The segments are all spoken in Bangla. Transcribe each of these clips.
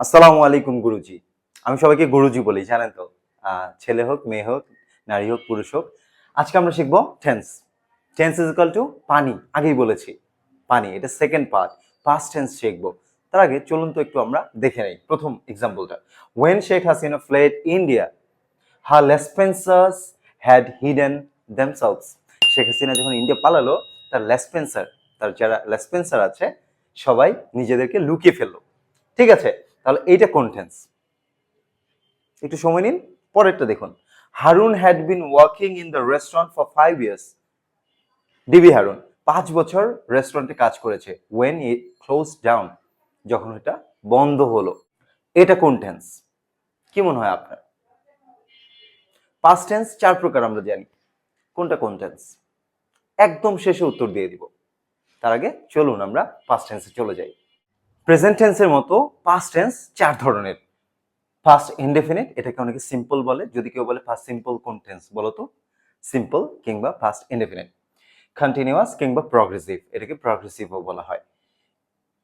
আসসালামু আলাইকুম গুরুজি। আমি সবাইকে গুরুজি বলি, জানেন তো। ছেলে হোক, মেয়ে হোক, নারী হোক, পুরুষ হোক। আজকে আমরা শিখব tense tense is equal to পানি। আগেই বলেছি, পানি, এটা সেকেন্ড পার্ট ফার্স্ট টেন্স শিখব। তার আগে চলুন তো একটু আমরা দেখে নেই, প্রথম এক্সাম্পলটা when Sheikh Hasina fled India her লেসপেন্সার্স had hidden themselves Sheikh Hasina যখন ইন্ডিয়া পালালো, তার লেসপেন্সার তার যারা লেসপেন্সার আছে, সবাই নিজেদেরকে লুকিয়ে ফেলল। ঠিক আছে? তাহলে এইটা কোন টেন্স একটু সময় নিন, পরেরটা দেখুন। Harun had been working in the restaurant for five years DB Harun, পাঁচ বছর রেস্টুরেন্টে কাজ করেছে। ওয়েন ইট ক্লোজ ডাউন যখন এটা বন্ধ হলো। এটা কোন টেন্স কি মনে হয় আপনার? পাস্ট টেন্স চার প্রকার আমরা জানি। কোনটা কোন টেন্স একদম শেষে উত্তর দিয়ে দিব। তার আগে চলুন আমরা পাস্ট টেন্সে চলে যাই। প্রেজেন্ট টেন্সের মতো পাস্ট টেন্স চার ধরনের। ফার্স্ট ইনডেফিনিট এটাকে অনেকে সিম্পল বলে। যদি কেউ বলে ফার্স্ট সিম্পল কোন টেন্স বলো তো? সিম্পল কিংবা ফার্স্ট ইনডেফিনিট কন্টিনিউয়াস কিংবা প্রগ্রেসিভ এটাকে প্রগ্রেসিভও বলা হয়।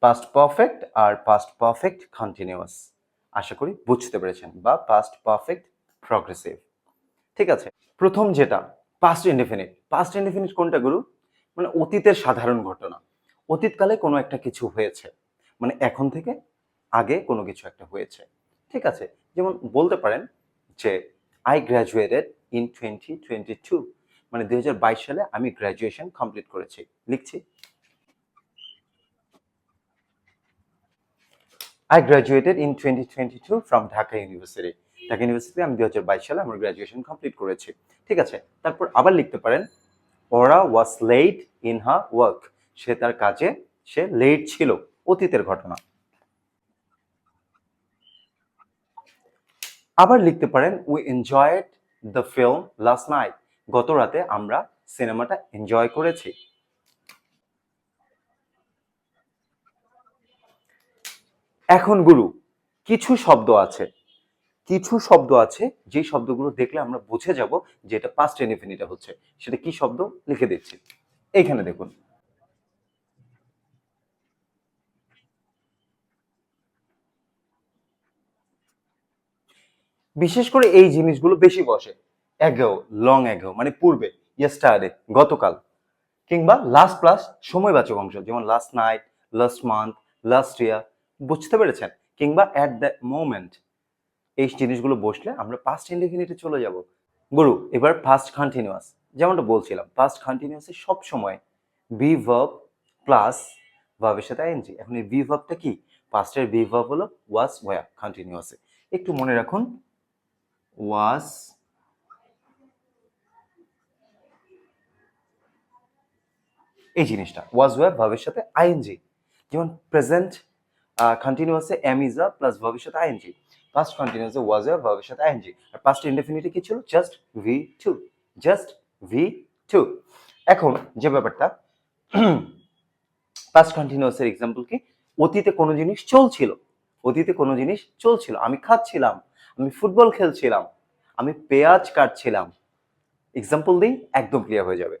পাস্ট পারফেক্ট আর পাস্ট পারফেক্ট কন্টিনিউয়াস আশা করি বুঝতে পেরেছেন। বা পাস্ট পারফেক্ট প্রগ্রেসিভ ঠিক আছে? প্রথম যেটা পাস্ট ইনডেফিনিট পাস্ট ইনডেফিনিট কোনটা, গুরু? মানে অতীতের সাধারণ ঘটনা। অতীতকালে কোনো একটা কিছু হয়েছে। মানে এখন থেকে আগে কোনো কিছু একটা হয়েছে। ঠিক আছে? যেমন বলতে পারেন যে I graduated in twenty twenty two মানে দুই হাজার বাইশ সালে আমি গ্র্যাজুয়েশন কমপ্লিট করেছি। লিখছি। I graduated in twenty twenty two from Dhaka university Dhaka university আমি দু হাজার বাইশ সালে আমার গ্র্যাজুয়েশন কমপ্লিট করেছি। ঠিক আছে? তারপর আবার লিখতে পারেন ওরা was late in her work সে তার কাজে, সে লেট ছিল। অতীতের ঘটনা। আবার লিখতে পারেন we enjoyed the film last night গত রাতে আমরা সিনেমাটা এনজয় করেছি। এখন গুরু, কিছু শব্দ আছে। কিছু শব্দ আছে, যে শব্দগুলো দেখলে আমরা বুঝে যাব যে এটা পাস্ট ইনফিনিটা হচ্ছে। সেটা কি শব্দ? লিখে দিচ্ছি। এইখানে দেখুন। বিশেষ করে এই জিনিসগুলো বেশি বসে। অ্যাগো লং অ্যাগো মানে পূর্বে ইয়েস্টারডে গতকাল, কিংবা লাস্ট প্লাস সময়বাচক অংশ, যেমন last night last month last year বুঝতে পেরেছেন? কিংবা অ্যাট দ্য মোমেন্ট এই জিনিসগুলো বসলে আমরা পাস্ট ইনডিফিনিটে চলে যাব। গুরু, এবার ফার্স্ট কন্টিনিউয়াস যেমনটা বলছিলাম ফার্স্ট কন্টিনিউয়াসে সব সময় বি ভার্ব প্লাস ভার্বের সাথে আইএনজি এখন এই বি ভার্বটা কি? পাস্টের বি ভার্ব হলো ওয়াজ ওয়া কন্টিনিউয়াসে একটু মনে রাখুন ওয়াজ এই জিনিসটা ওয়াজ ওয়া ভার্বের সাথে আইএনজি যেমন প্রেজেন্ট কন্টিনিউয়াসে এম ইজ আ প্লাস ভার্বের সাথে আইএনজি পাস্ট কন্টিনিউয়াসে ওয়াজ ওয়া ভার্বের সাথে আইএনজি আর পাস্ট ইনডেফিনিটে কি ছিল? Just V two just V two এখন যে ব্যাপারটা পাস্ট কন্টিনিউয়াসের এক্সাম্পল কি? অতীতে কোনো জিনিস চলছিল, অতীতে কোনো জিনিস চলছিল, আমি খাচ্ছিলাম আমি ফুটবল খেলছিলাম, আমি পেঁয়াজ কাটছিলাম। এক্সাম্পল দিই, একদম ক্লিয়ার হয়ে যাবে।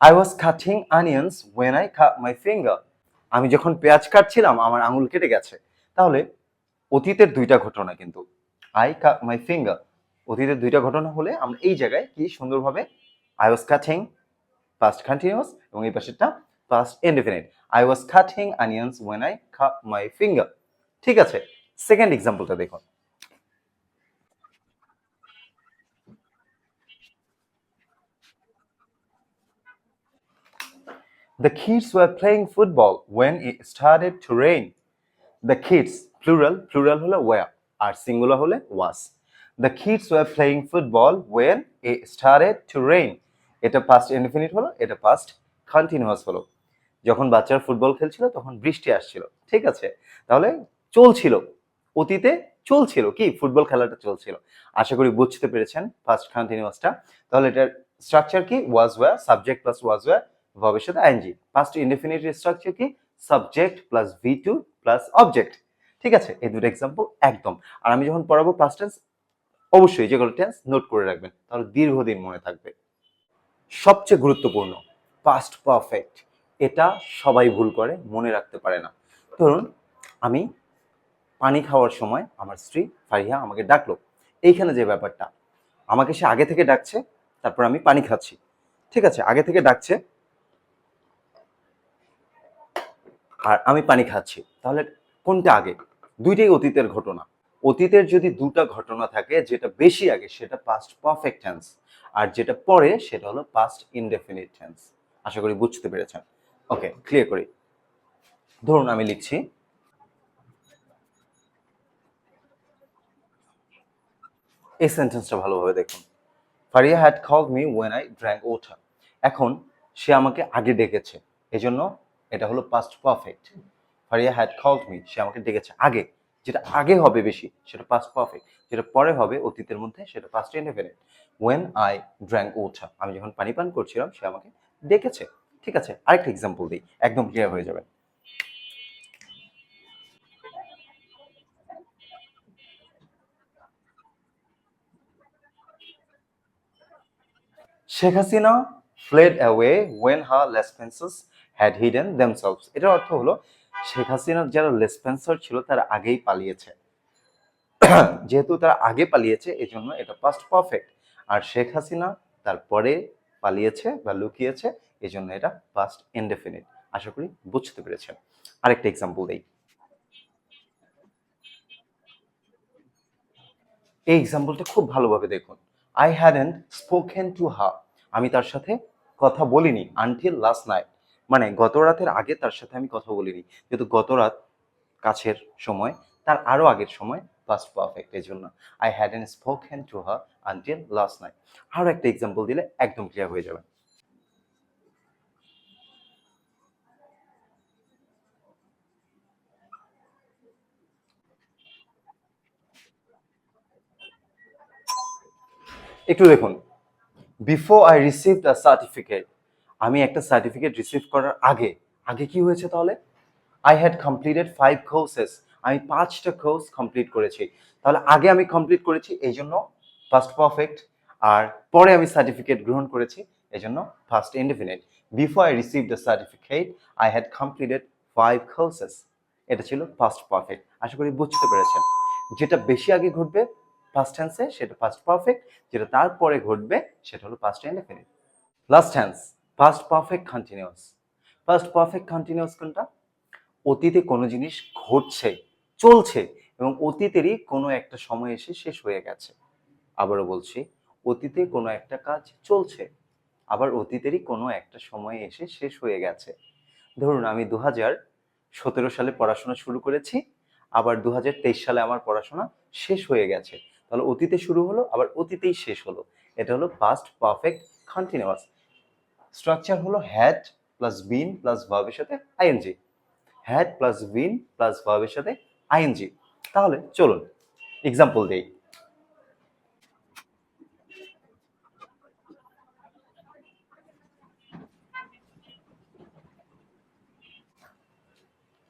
I was cutting onions when I my finger আমি যখন পেঁয়াজ কাটছিলাম, আমার আঙুল কেটে গেছে। তাহলে অতীতের দুইটা ঘটনা কিন্তু। আই কাট মাই ফিঙ্গার অতীতের দুইটা ঘটনা হলে আমরা এই জায়গায় কি সুন্দরভাবে I was cutting past continuous এবং এই পাশেরটা past indefinite I was cutting onions when I cut my finger ঠিক আছে সেকেন্ড এক্সাম্পলটা দেখুন The kids were playing football when it started to rain. The kids, plural, plural হলো were আর singular হলে was. The kids were playing football when it started to rain. এটা past indefinite হলো এটা past continuous হলো যখন বাচ্চারা ফুটবল খেলছিল, তখন বৃষ্টি আসছিল। ঠিক আছে? তাহলে চলছিল। অতীতে চলছিল কি? ফুটবল খেলাটা চলছিল। আশা করি বুঝতে পেরেছেন ফার্স্ট কন্টিনিউয়াসটা তাহলে এটার স্ট্রাকচার কি? Was were subject plus was were ভার্বের সাথে আইএনজি পাস্ট ইনডেফিনিট স্ট্রাকচার কি? Subject plus V two plus object ঠিক আছে? এই দুটো এক্সাম্পল একদম। আর আমি যখন পড়াবো পাস্ট টেন্স অবশ্যই যেগুলো টেন্স নোট করে রাখবেন। তাহলে দীর্ঘদিন মনে থাকবে। সবচেয়ে গুরুত্বপূর্ণ পাস্ট পারফেক্ট এটা সবাই ভুল করে, মনে রাখতে পারে না। ধরুন, আমি পানি খাওয়ার সময় আমার স্ত্রী ফারিহা আমাকে ডাকলো। এইখানে যে ব্যাপারটা, আমাকে সে আগে থেকে ডাকছে, তারপর আমি পানি খাচ্ছি। ঠিক আছে, আগে থেকে ডাকছে, আর আমি পানি খাচ্ছি। তাহলে কোনটা আগে? দুইটাই অতীতের ঘটনা। অতীতের যদি দুটা ঘটনা থাকে, যেটা বেশি আগে, সেটা পাস্ট পারফেক্ট টেন্স আর যেটা পরে, সেটা হলো পাস্ট ইনডেফিনিট টেন্স আশা করি বুঝতে পেরেছেন। ওকে ক্লিয়ার করি। ধরুন আমি লিখছি, এই সেন্টেন্সটা ভালোভাবে দেখুন। Faria had called me when I drank water এখন সে আমাকে আগে ডেকেছে, এজন্য এটা হলো past perfect Faria had called me সে আমাকে ডেকেছে আগে। যেটা আগে হবে বেশি, সেটা পাস্ট পারফেক্ট যেটা পরে হবে, অতীতের মধ্যে, সেটা past indefinite when I drank water আমি যখন পানি পান করছিলাম, সে আমাকে ডেকেছে। ঠিক আছে, আরেকটা এক্সাম্পল দিই, একদম ক্লিয়ার হয়ে যাবে। Sheikh Hasina fled away when her লেসপেন্সাস had hidden themselves এটার অর্থ হলো, শেখ হাসিনার যারা লেসপেন্সার ছিল, তারা আগেই পালিয়েছে। যেহেতু তারা আগে পালিয়েছে এই জন্য এটা পাস্ট পারফেক্ট আর শেখ হাসিনা তারপরে পালিয়েছে বা লুকিয়েছে এই জন্য এটা পাস্ট ইনডেফিনিট আশা করি বুঝতে পেরেছেন। আরেকটা এক্সাম্পল দেই। এই এক্সাম্পলটা খুব ভালোভাবে দেখুন। I had hadn't spoken to her আমি তার সাথে কথা বলিনি আনটিল লাস্ট নাইট মানে গত রাতের আগে তার সাথে আমি কথা বলিনি। যেহেতু গত রাত কাছের সময়, তার আরও আগের সময় পাস্ট পারফেক্ট এই জন্য I hadn't spoken to her until last night আরও একটা এক্সাম্পল দিলে একদম ক্লিয়ার হয়ে যাবে। একটু দেখুন। Before I receive the certificate আমি একটা সার্টিফিকেট রিসিভ করার আগে আগে কি হয়েছে তাহলে? I had completed five courses আমি পাঁচটা কোর্স কমপ্লিট করেছি। তাহলে আগে আমি কমপ্লিট করেছি, এই জন্য ফার্স্ট পারফেক্ট আর পরে আমি সার্টিফিকেট গ্রহণ করেছি, এই জন্য first indefinite before I receive the certificate I had completed five courses এটা ছিল ফার্স্ট পারফেক্ট আশা করি বুঝতে পেরেছেন। যেটা বেশি আগে ঘটবে ফার্স্ট টেন্সে সেটা ফার্স্ট পারফেক্ট যেটা তারপরে ঘটবে, সেটা হলো first indefinite last tense first perfect continuous first perfect continuous কোনটা? অতীতে কোনো জিনিস ঘটছে, চলছে, এবং অতীতেরই কোনো একটা সময় এসে শেষ হয়ে গেছে। আবারও বলছি, অতীতে কোনো একটা কাজ চলছে, আবার অতীতেরই কোনো একটা সময় এসে শেষ হয়ে গেছে। ধরুন, আমি দু সতেরো সালে পড়াশোনা শুরু করেছি, আবার দু হাজার তেইশ সালে আমার পড়াশোনা শেষ হয়ে গেছে। তাহলে অতীতে শুরু হলো, আবার অতীতেই শেষ হলো। এটা হলো পাস্ট পারফেক্ট কন্টিনিউয়াস স্ট্রাকচার হলো হ্যাড প্লাস বিন প্লাস ভার্বের সাথে ING had plus been plus ভার্বের সাথে আইএনজি তাহলে চলুন এক্সাম্পল দেই।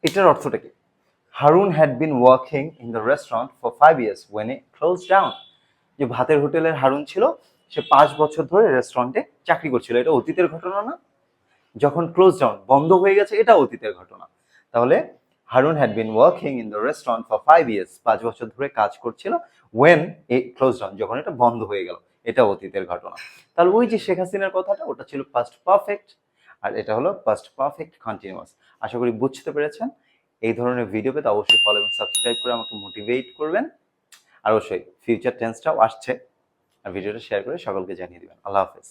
এটার অর্থটা কি? Harun had been working in the restaurant for five years when a close down যে ভাতের হোটেলের হারুন ছিল, সে পাঁচ বছর ধরে রেস্টুরেন্টে চাকরি করছিল। এটা অতীতের ঘটনা না। যখন ক্লোজ ডাউন বন্ধ হয়ে গেছে, এটা অতীতের ঘটনা। তাহলে Harun had been working in the restaurant for five years পাঁচ বছর ধরে কাজ করছিল ওয়েন এ ক্লোজ ডাউন যখন এটা বন্ধ হয়ে গেল। এটা অতীতের ঘটনা। তাহলে ওই যে শেখ হাসিনার কথাটা, ওটা ছিল পাস্ট পারফেক্ট আর এটা হলো পাস্ট পারফেক্ট কন্টিনিউয়াস আশা করি বুঝতে পেরেছেন। এই ধরনের ভিডিও পেতে অবশ্যই ফলো এবং সাবস্ক্রাইব করে আমাকে মোটিভেট করবেন। আর অবশ্যই ফিউচার টেন্সটাও আসছে। আর ভিডিওটা শেয়ার করে সকলকে জানিয়ে দেবেন। আল্লাহ হাফেজ।